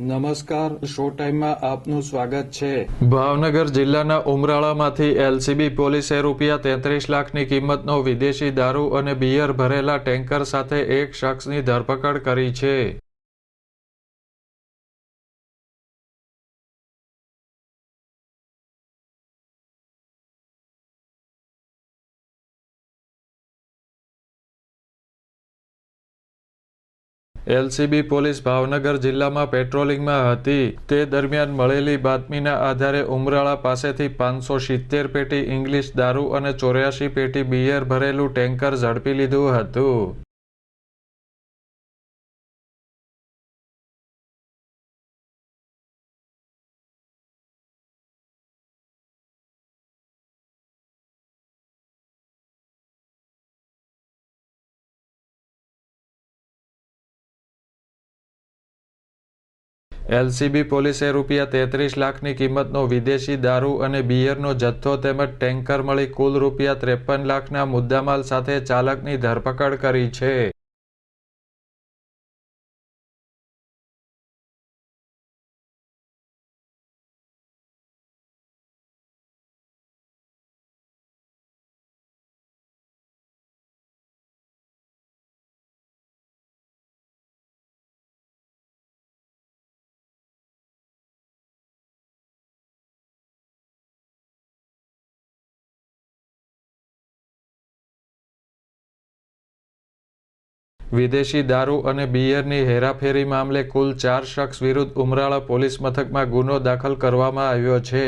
નમસ્કાર, શો ટાઈમમાં આપનું સ્વાગત છે. ભાવનગર જિલ્લાના ઉમરાળામાંથી એલસીબી પોલીસે રૂપિયા તેત્રીસ લાખની કિંમતનો વિદેશી દારૂ અને બિયર ભરેલા ટેન્કર સાથે એક શખ્સની ધરપકડ કરી છે. એલસીબી પોલીસ ભાવનગર જિલ્લામાં પેટ્રોલિંગમાં હતી. તે દરમિયાન મળેલી બાતમીના આધારે ઉમરાળા પાસેથી પાંચસો સિત્તેર પેટી ઇંગ્લિશ દારૂ અને ચોર્યાસી પેટી બિયર ભરેલું ટેન્કર ઝડપી લીધું હતું. એલસીબી પોલીસે રૂપિયા તેત્રીસ લાખની કિંમતનો વિદેશી દારૂ અને બિયરનો જથ્થો તેમજ ટેન્કર મળી કુલ રૂપિયા ત્રેપન લાખના મુદ્દામાલ સાથે ચાલકની ધરપકડ કરી છે. વિદેશી દારૂ અને બિયરની હેરાફેરી મામલે કુલ ચાર શખ્સ વિરુદ્ધ ઉમરાળા પોલીસ મથકમાં ગુનો દાખલ કરવામાં આવ્યો છે.